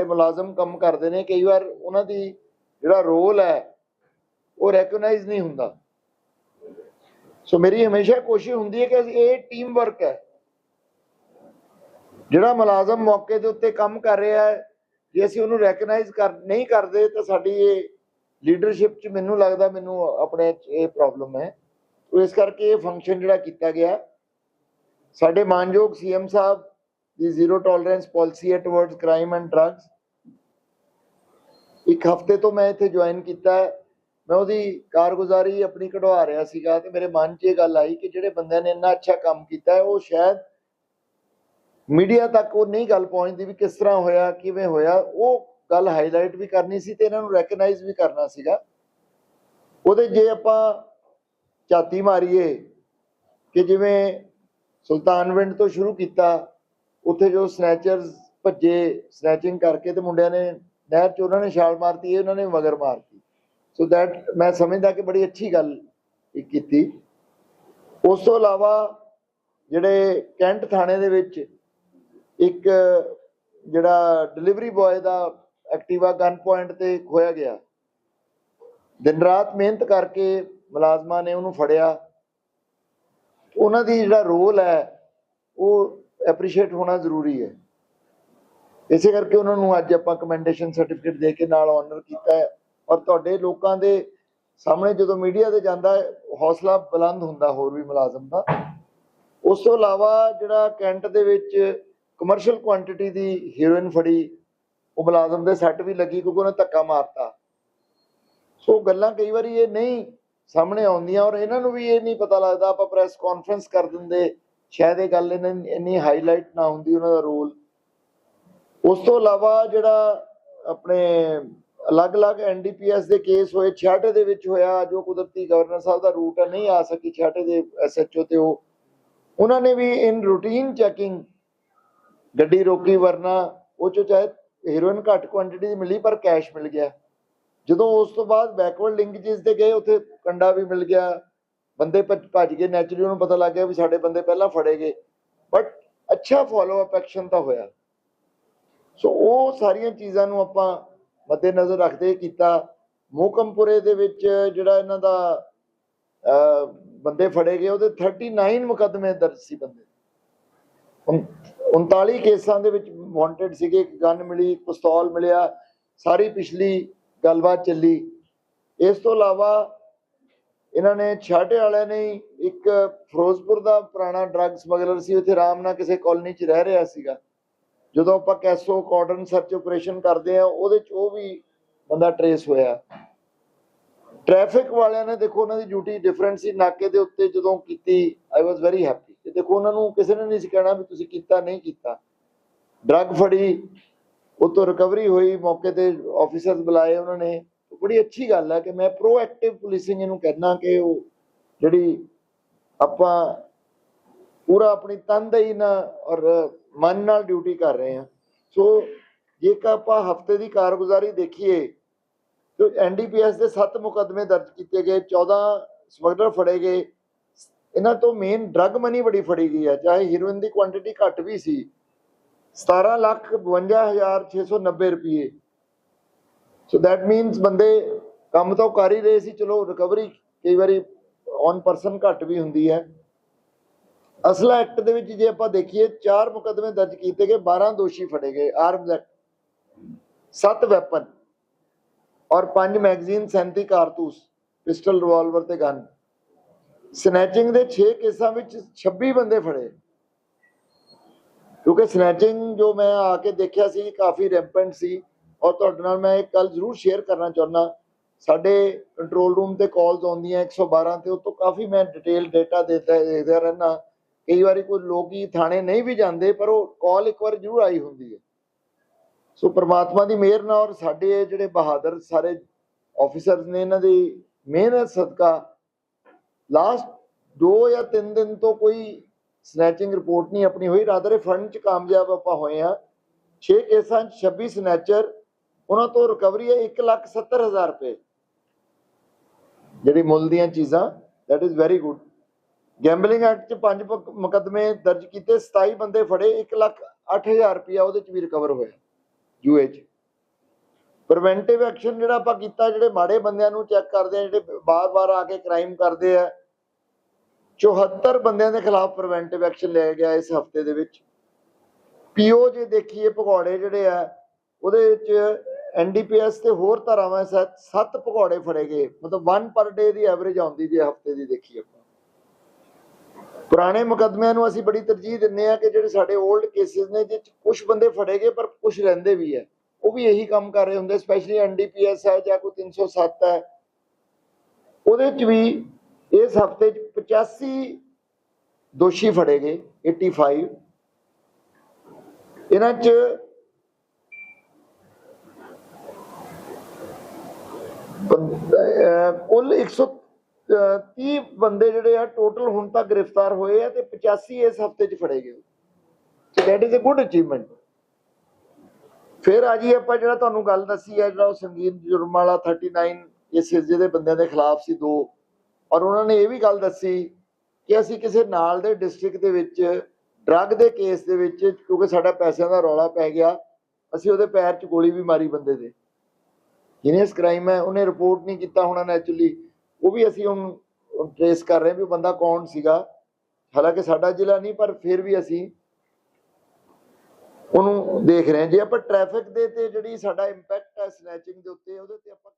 ਸਾਡੇ ਮੁਲਾਜ਼ਮ ਕੰਮ ਕਰਦੇ ਨੇ, ਕਈ ਵਾਰ ਉਹਨਾਂ ਦੀ ਜਿਹੜਾ ਰੋਲ ਹੈ, ਉਹ ਰੈਕਗਨਾਈਜ਼ ਨਹੀਂ ਹੁੰਦਾ। ਸੋ ਮੇਰੀ ਹਮੇਸ਼ਾ ਕੋਸ਼ਿਸ਼ ਹੁੰਦੀ ਹੈ ਕਿ ਇਹ ਟੀਮ ਵਰਕ ਹੈ, ਜਿਹੜਾ ਮੁਲਾਜ਼ਮ ਮੌਕੇ ਦੇ ਉੱਤੇ ਕੰਮ ਕਰ ਰਿਹਾ ਹੈ, ਜੇ ਅਸੀਂ ਉਹਨੂੰ ਰੈਕਗਨਾਈਜ਼ ਕਰ, ਨਹੀਂ ਕਰਦੇ, ਤਾਂ ਸਾਡੀ ਇਹ ਲੀਡਰਸ਼ਿਪ 'ਚ ਮੈਨੂੰ ਲੱਗਦਾ ਮੈਨੂੰ ਆਪਣੇ ਇਹ ਪ੍ਰੋਬਲਮ ਹੈ। ਇਸ ਕਰਕੇ ਇਹ ਫੰਕਸ਼ਨ ਜਿਹੜਾ ਕੀਤਾ ਗਿਆ, ਸਾਡੇ ਮਾਨਯੋਗ ਸੀਐਮ ਸਾਹਿਬ ਦੀ ਜ਼ੀਰੋ ਟੋਲਰੈਂਸ ਪਾਲਿਸੀ ਹੈ ਟੁਵਰਡਸ ਕ੍ਰਾਈਮ ਐਂਡ ਡਰੱਗਸ ਇੱਕ ਹਫ਼ਤੇ ਤੋਂ ਮੈਂ ਇੱਥੇ ਜੁਆਇਨ ਕੀਤਾ ਹੈ। ਮੈਂ ਉਹਦੀ ਕਾਰਗੁਜ਼ਾਰੀ ਆਪਣੀ ਕਢਵਾ ਰਿਹਾ ਸੀਗਾ ਤੇ ਮੇਰੇ ਮਨ 'ਚ ਇਹ ਗੱਲ ਆਈ ਕਿ ਜਿਹੜੇ ਬੰਦਿਆਂ ਨੇ ਇੰਨਾ ਅੱਛਾ ਕੰਮ ਕੀਤਾ ਹੈ, ਉਹ ਸ਼ਾਇਦ ਮੀਡੀਆ ਤੱਕ ਉਹ ਨਹੀਂ ਗੱਲ ਪਹੁੰਚਦੀ ਵੀ ਕਿਸ ਤਰ੍ਹਾਂ ਹੋਇਆ, ਕਿਵੇਂ ਹੋਇਆ। ਉਹ ਗੱਲ ਹਾਈਲਾਈਟ ਵੀ ਕਰਨੀ ਸੀ ਤੇ ਇਹਨਾਂ ਨੂੰ ਰੈਕਗਨਾਈਜ਼ ਵੀ ਕਰਨਾ ਸੀਗਾ। ਉਹਦੇ ਜੇ ਆਪਾਂ ਝਾਤੀ ਮਾਰੀਏ ਕਿ ਜਿਵੇਂ ਸੁਲਤਾਨਵਿੰਡ ਤੋਂ ਸ਼ੁਰੂ ਕੀਤਾ ਉੱਥੇ ਜੋ ਸਨੈਚਰਸ ਭੱਜੇ ਸਨੈਚਿੰਗ ਕਰਕੇ ਤੇ ਮੁੰਡਿਆਂ ਨੇ, ਨਹਿਰ 'ਚ ਉਹਨਾਂ ਨੇ ਛਾਲ ਮਾਰਤੀ, ਇਹ ਉਹਨਾਂ ਨੇ ਮਗਰ ਮਾਰਤੀ। ਸੋ ਦੈਟ ਮੈਂ ਸਮਝਦਾ ਕਿ ਬੜੀ ਅੱਛੀ ਗੱਲ ਕੀਤੀ। ਉਸ ਤੋਂ ਇਲਾਵਾ ਜਿਹੜੇ ਕੈਂਟ ਥਾਣੇ ਦੇ ਵਿੱਚ ਇੱਕ ਜਿਹੜਾ ਡਿਲੀਵਰੀ ਬॉय ਦਾ ਐਕਟਿਵਾ ਗਨ ਪੁਆਇੰਟ ਤੇ ਖੋਇਆ ਗਿਆ। ਦਿਨ ਰਾਤ ਮਿਹਨਤ ਕਰਕੇ ਮੁਲਾਜ਼ਮਾਂ ਨੇ ਉਹਨੂੰ ਫੜਿਆ। ਉਹਨਾਂ ਦੀ ਜਿਹੜਾ ਰੋਲ ਹੈ, ਉਹ ਐਪਰੀਸ਼ੀਏਟ ਹੋਣਾ ਜ਼ਰੂਰੀ ਹੈ। ਇਸੇ ਕਰਕੇ ਉਹਨਾਂ ਨੂੰ ਅੱਜ ਆਪਾਂ ਕਮੈਂਡੇਸ਼ਨ ਸਰਟੀਫਿਕੇਟ ਦੇ ਕੇ ਨਾਲ ਆਨਰ ਕੀਤਾ ਹੈ ਔਰ ਤੁਹਾਡੇ ਲੋਕਾਂ ਦੇ ਸਾਹਮਣੇ ਜਦੋਂ ਮੀਡੀਆ ਤੇ ਜਾਂਦਾ ਹੈ, ਹੌਸਲਾ ਬੁਲੰਦ ਹੁੰਦਾ ਹੋਰ ਵੀ ਮੁਲਾਜ਼ਮ ਦਾ। ਉਸ ਤੋਂ ਇਲਾਵਾ ਜਿਹੜਾ ਕੈਂਟ ਦੇ ਵਿੱਚ ਕਮਰਸ਼ੀਅਲ ਕੁਆਂਟੀਟੀ ਦੀ ਹੀਰੋਇਨ ਫੜੀ, ਉਹ ਮੁਲਾਜ਼ਮ ਦੇ ਸੱਟ ਵੀ ਲੱਗੀ ਕਿਉਂਕਿ ਉਹਨੇ ਧੱਕਾ ਮਾਰਤਾ। ਸੋ ਗੱਲਾਂ ਕਈ ਵਾਰੀ ਇਹ ਨਹੀਂ ਸਾਹਮਣੇ ਆਉਂਦੀਆਂ ਔਰ ਇਹਨਾਂ ਨੂੰ ਵੀ ਇਹ ਨਹੀਂ ਪਤਾ ਲੱਗਦਾ, ਆਪਾਂ ਪ੍ਰੈਸ ਕਾਨਫਰੰਸ ਕਰ ਦਿੰਦੇ ਸ਼ਾਇਦ ਇਹ ਗੱਲ ਇਹਨਾਂ ਇੰਨੀ ਹਾਈਲਾਈਟ ਨਾ ਹੁੰਦੀ ਉਹਨਾਂ ਦਾ ਰੋਲ ਉਸ ਤੋਂ ਇਲਾਵਾ ਜਿਹੜਾ ਆਪਣੇ ਅਲੱਗ-ਅਲੱਗ ਐਨਡੀਪੀਐਸ ਦੇ ਕੇਸ ਹੋਏ 66 ਦੇ ਵਿੱਚ ਹੋਇਆ, ਜੋ ਕੁਦਰਤੀ ਗਵਰਨਰ ਸਾਹਿਬ ਦਾ ਰੂਟ ਨਹੀਂ ਆ ਸਕੀ 66 ਦੇ ਐਸਐਚਓ ਤੇ ਉਹ। ਉਹਨਾਂ ਨੇ ਵੀ ਇਨ ਰੂਟੀਨ ਚੈਕਿੰਗ ਗੱਡੀ ਰੋਕੀ, ਵਰਨਾ ਉਹ ਚੋਂ ਚਾਹੇ ਹੀਰੋਇਨ ਘੱਟ ਕੁਆਂਟੀਟੀ ਦੀ ਮਿਲੀ, ਪਰ ਕੈਸ਼ ਮਿਲ ਗਿਆ। ਜਦੋਂ ਉਸ ਤੋਂ ਬਾਅਦ ਬੈਕਵਰਡ ਲਿੰਕੇजेस ਤੇ ਗਏ, ਉੱਥੇ ਕੰਡਾ ਵੀ ਮਿਲ ਗਿਆ। ਬੰਦੇ ਭੱਜ ਭੱਜ ਗਏ ਨੈਚੁਰਲੀ ਉਹਨੂੰ ਪਤਾ ਲੱਗ ਗਿਆ ਵੀ ਸਾਡੇ ਬੰਦੇ ਪਹਿਲਾਂ ਫੜੇ ਗਏ। ਬਟ ਅੱਛਾ ਫਾਲੋ ਅਪ ਐਕਸ਼ਨ ਤਾਂ ਹੋਇਆ। ਸੋ ਉਹ ਸਾਰੀਆਂ ਚੀਜ਼ਾਂ ਨੂੰ ਆਪਾਂ ਮੱਦੇ ਨਜ਼ਰ ਰੱਖਦੇ ਕੀਤਾ। ਮੋਕਮਪੁਰੇ ਦੇ ਵਿੱਚ ਜਿਹੜਾ ਇਹਨਾਂ ਦਾ ਬੰਦੇ ਫੜੇ ਗਏ, ਉਹਦੇ 39 ਮੁਕੱਦਮੇ ਦਰਜ ਸੀ ਬੰਦੇ। ਉਨ- 39 ਕੇਸਾਂ ਦੇ ਵਿੱਚ ਵਾਂਟਡ ਸੀਗੇ, ਇੱਕ ਗਨ ਮਿਲੀ ਪਿਸਤੌਲ ਮਿਲਿਆ, ਸਾਰੀ ਪਿਛਲੀ ਗੱਲਬਾਤ ਚੱਲੀ। ਇਸ ਤੋਂ ਇਲਾਵਾ ਇਹਨਾਂ ਨੇ ਛਾਟੇ ਵਾਲਿਆਂ ਨੇ ਇੱਕ ਫਿਰੋਜ਼ਪੁਰ ਦਾ ਪੁਰਾਣਾ ਡਰੱਗ ਸਮਗਲਰ ਸੀ, ਉੱਥੇ ਆਰਾਮ ਨਾਲ ਕਿਸੇ ਕਾਲਨੀ 'ਚ ਰਹਿ ਰਿਹਾ ਸੀਗਾ। ਜਦੋਂ ਆਪਾਂ ਕੈਸੋ ਕਾਰਡਨ ਸਰਚ ਆਪਰੇਸ਼ਨ ਕਰਦੇ ਆ ਉਹਦੇ 'ਚ ਉਹ ਵੀ ਬੰਦਾ ਟਰੇਸ ਹੋਇਆ। ਟ੍ਰੈਫਿਕ ਵਾਲਿਆਂ ਨੇ ਦੇਖੋ ਉਹਨਾਂ ਦੀ ਡਿਊਟੀ ਡਿਫਰੈਂਟ ਸੀ, ਨਾਕੇ ਦੇ ਉੱਤੇ ਜਦੋਂ ਕੀਤੀ ਆਈ ਵਾਸ ਵੈਰੀ ਹੈਪੀ ਤੇ ਦੇਖੋ ਉਹਨਾਂ ਨੂੰ ਕਿਸੇ ਨੇ ਨਹੀਂ ਸੀ ਕਹਿਣਾ ਵੀ ਤੁਸੀਂ ਕੀਤਾ, ਨਹੀਂ ਕੀਤਾ। ਡਰੱਗ ਫੜੀ, ਉਤੋਂ ਰਿਕਵਰੀ ਹੋਈ, ਮੌਕੇ ਤੇ ਆਫੀਸਰਸ ਬੁਲਾਏ ਉਹਨਾਂ ਨੇ। ਬੜੀ ਅੱਛੀ ਗੱਲ ਹੈ ਕਿ ਮੈਂ ਪ੍ਰੋਐਕਟਿਵ ਪੁਲਿਸਿੰਗ ਇਹਨੂੰ ਕਹਿਣਾ ਕਿ ਉਹ ਜਿਹੜੀ ਆਪਾਂ ਪੂਰਾ ਆਪਣੀ ਤਨਦੇਹੀ ਨਾਲ ਔਰ ਮਨ ਨਾਲ ਡਿਊਟੀ ਕਰ ਰਹੇ ਹਾਂ। ਸੋ ਜੇਕਰ ਆਪਾਂ ਹਫ਼ਤੇ ਦੀ ਕਾਰਗੁਜ਼ਾਰੀ ਦੇਖੀਏ, ਤੇ ਐਨਡੀਪੀਐਸ ਦੇ 7 ਮੁਕੱਦਮੇ ਦਰਜ ਕੀਤੇ ਗਏ 14 ਸਮਗਲਰ ਫੜੇ ਗਏ। ਇਹਨਾਂ ਤੋਂ ਮੇਨ ਡਰੱਗ ਮਨੀ ਬੜੀ ਫੜੀ ਗਈ ਹੈ ਚਾਹੇ ਹੀਰੋਇਨ ਦੀ ਕੁਆਂਟੀਟੀ ਘੱਟ ਵੀ ਸੀ। 17 ਲੱਖ 52690 ਰੁਪਏ। ਸੋ ਦੈਟ ਮੀਨਸ ਬੰਦੇ ਕੰਮ ਤਾਂ ਕਰ ਹੀ ਰਹੇ ਸੀ, ਚਲੋ ਰਿਕਵਰੀ ਕਈ ਵਾਰੀ ਔਨ ਪਰਸਨ ਘੱਟ ਵੀ ਹੁੰਦੀ ਹੈ। ਅਸਲਾ ਐਕਟ ਦੇ ਵਿੱਚ ਜੇ ਆਪਾਂ ਦੇਖੀਏ, ਚਾਰ ਮੁਕੱਦਮੇ ਦਰਜ ਕੀਤੇ ਗਏ 12 ਦੋਸ਼ੀ ਫੜੇ ਗਏ ਆਰਮਸ ਐਕਟ 7 ਵੈਪਨ ਔਰ 5 ਮੈਗਜ਼ੀਨ 37 ਕਾਰਤੂਸ ਪਿਸਟਲ ਰਿਵਾਲਵਰ ਤੇ ਗਨ ਸਨੈਚਿੰਗ ਦੇ 6 ਕੇਸਾਂ ਵਿੱਚ 26 ਬੰਦੇ ਫੜੇ। ਕਿਉਂਕਿ ਸਨੈਚਿੰਗ ਜੋ ਮੈਂ ਆ ਕੇ ਦੇਖਿਆ ਸੀ, ਕਾਫੀ ਰੈਂਪੈਂਟ ਸੀ। ਔਰ ਤੁਹਾਡੇ ਨਾਲ ਮੈਂ ਇੱਕ ਗੱਲ ਜ਼ਰੂਰ ਸ਼ੇਅਰ ਕਰਨਾ ਚਾਹੁੰਦਾ। ਸਾਡੇ ਕੰਟਰੋਲ ਰੂਮ ਤੇ ਕਾਲਸ ਆਉਂਦੀਆਂ 112 ਤੇ ਉਹ ਕਾਫੀ ਮੈਂ ਡਿਟੇਲ ਡਾਟਾ ਦੇਤਾ ਦੇਖਦਾ ਰਹਿਣਾ ਕਈ ਵਾਰੀ ਕੋਈ ਲੋਕੀ ਥਾਣੇ ਨਹੀਂ ਵੀ ਜਾਂਦੇ, ਪਰ ਉਹ ਕਾਲ ਇੱਕ ਵਾਰ ਜ਼ਰੂਰ ਆਈ ਹੁੰਦੀ ਹੈ। ਸੋ ਪ੍ਰਮਾਤਮਾ ਦੀ ਮਿਹਰ ਨਾਲ ਔਰ ਸਾਡੇ ਜਿਹੜੇ ਬਹਾਦਰ ਸਾਰੇ ਆਫੀਸਰਸ ਨੇ ਇਹਨਾਂ ਦੀ ਮਿਹਨਤ, ਸਦਕਾ ਲਾਸਟ 2 ਜਾਂ 3 ਦਿਨ ਤੋਂ ਕੋਈ ਸਨੈਚਿੰਗ ਰਿਪੋਰਟ ਨਹੀਂ ਆਪਣੀ ਹੋਈ। ਰਾਦਰ ਫੰਡ ਚ ਕਾਮਯਾਬ ਆਪਾਂ ਹੋਏ ਆ 6 ਕੇਸਾਂ 'ਚ 26 ਸਨੈਚਰ ਉਹਨਾਂ ਤੋਂ ਰਿਕਵਰੀ ਹੈ 170000 ਰੁਪਏ। ਜਿਹੜੀ ਮੁੱਲ ਦੀਆਂ ਚੀਜ਼ਾਂ, that is very good gambling act ਚ ਪੰਜ ਮੁਕ- ਦਰਜ ਕੀਤੇ 27 ਬੰਦੇ ਫੜੇ 1 ਲੱਖ 8000 ਰੁਪਇਆ ਉਹਦੇ ਚ ਵੀ ਰਿਕਵਰ ਹੋਇਆ ਯੂਏ ਚ। ਪ੍ਰੀਵੈਂਟਿਵ ਐਕਸ਼ਨ ਜਿਹੜਾ ਆਪਾਂ ਕੀਤਾ, ਜਿਹੜੇ ਮਾੜੇ ਬੰਦਿਆਂ ਨੂੰ ਚੈੱਕ ਕਰਦੇ ਆ, ਜਿਹੜੇ ਬਾਰ-ਬਾਰ ਆ ਕੇ ਕ੍ਰਾਈਮ ਕਰਦੇ ਆ 74 ਬੰਦਿਆਂ ਦੇ ਖਿਲਾਫ ਪ੍ਰੀਵੈਂਟਿਵ ਐਕਸ਼ਨ ਲਿਆ ਗਿਆ ਇਸ ਹਫ਼ਤੇ ਦੇ ਵਿੱਚ। ਪੀਓ ਜੇ ਦੇਖੀਏ, ਭਗੌੜੇ ਜਿਹੜੇ ਆ, ਉਹਦੇ ਵਿੱਚ ਐਨਡੀਪੀਐਸ ਤੇ ਹੋਰ ਧਾਰਾਵਾਂ ਸੱਤ ਸੱਤ ਭਗੌੜੇ ਫੜੇ ਗਏ। ਮਤਲਬ 1 ਪਰ ਡੇ ਦੀ ਐਵਰੇਜ ਆਉਂਦੀ ਜੇ ਹਫ਼ਤੇ ਦੀ ਦੇਖੀਏ ਆਪਾਂ। ਪੁਰਾਣੇ ਮੁਕੱਦਮਿਆਂ ਨੂੰ ਅਸੀਂ ਬੜੀ ਤਰਜੀਹ ਦਿੰਨੇ ਆ ਕਿ ਜਿਹੜੇ ਸਾਡੇ 올ਡ ਕੇਸਿਸ ਨੇ, ਜਿਹ ਕੁਝ ਬੰਦੇ ਫੜੇ ਗਏ ਪਰ ਕੁਝ ਰਹਿੰਦੇ ਵੀ ਹੈ। ਉਹ ਵੀ ਇਹੀ ਕੰਮ ਕਰ ਰਹੇ ਹੁੰਦੇ ਸਪੈਸ਼ਲੀ ਐਨਡੀਪੀਐਸ ਹੈ ਜਾਂ ਕੋਈ 307 ਹੈ। ਉਹਦੇ ਚ ਵੀ ਇਸ ਹਫ਼ਤੇ ਚ 85 ਦੋਸ਼ੀ ਫੜੇ ਗਏ 85 ਇਹਨਾਂ ਚ ਬੰਦ- ਅਹ ਕੁੱਲ 130 ਬੰਦੇ ਜਿਹੜੇ ਆ ਟੋਟਲ ਹੁਣ ਤੱਕ ਗ੍ਰਿਫਤਾਰ ਹੋਏ ਆ ਤੇ 85 ਇਸ ਹਫ਼ਤੇ ਚ ਫੜੇ ਗਏ। So that is a good achievement ਫਿਰ ਆ ਜੀ ਆਪਾਂ ਜਿਹੜਾ ਤੁਹਾਨੂੰ ਗੱਲ ਦੱਸੀ ਹੈ ਜਿਹੜਾ ਉਹ ਸੰਗੀਨ ਜੁਰਮ ਵਾਲਾ 39 ਇਸ ਜਿਹਦੇ ਬੰਦਿਆਂ ਦੇ ਖਿਲਾਫ ਸੀ ਦੋ। ਔਰ ਉਹਨਾਂ ਨੇ ਇਹ ਵੀ ਗੱਲ ਦੱਸੀ ਕਿ ਅਸੀਂ ਕਿਸੇ ਨਾਲ ਦੇ ਡਿਸਟ੍ਰਿਕਟ ਦੇ ਵਿੱਚ ਡਰੱਗ ਦੇ ਕੇਸ ਦੇ ਵਿੱਚ, ਕਿਉਂਕਿ ਸਾਡਾ ਪੈਸਿਆਂ ਦਾ ਰੌਲਾ ਪੈ ਗਿਆ, ਅਸੀਂ ਉਹਦੇ ਪੈਰ 'ਚ ਗੋਲੀ ਵੀ ਮਾਰੀ ਬੰਦੇ ਦੇ। ਜਿਹਨੇ ਕ੍ਰਾਈਮ ਹੈ ਉਹਨੇ ਰਿਪੋਰਟ ਨਹੀਂ ਕੀਤਾ ਹੋਣਾ ਨੈਚੁਰਲੀ ਉਹ ਵੀ ਅਸੀਂ ਹੁਣ ਟ੍ਰੇਸ ਕਰ ਰਹੇ ਵੀ ਉਹ ਬੰਦਾ ਕੌਣ ਸੀਗਾ। ਹਾਲਾਂਕਿ ਸਾਡਾ ਜ਼ਿਲ੍ਹਾ ਨਹੀਂ, ਪਰ ਫਿਰ ਵੀ ਅਸੀਂ ਉਹਨੂੰ ਦੇਖ ਰਹੇ ਜੇ ਆਪਾਂ ਟ੍ਰੈਫਿਕ ਦੇ ਤੇ ਜਿਹੜੀ ਸਾਡਾ ਇੰਪੈਕਟ ਹੈ ਸਨੈਚਿੰਗ ਦੇ ਉੱਤੇ, ਉਹਦੇ ਤੇ ਆਪਾਂ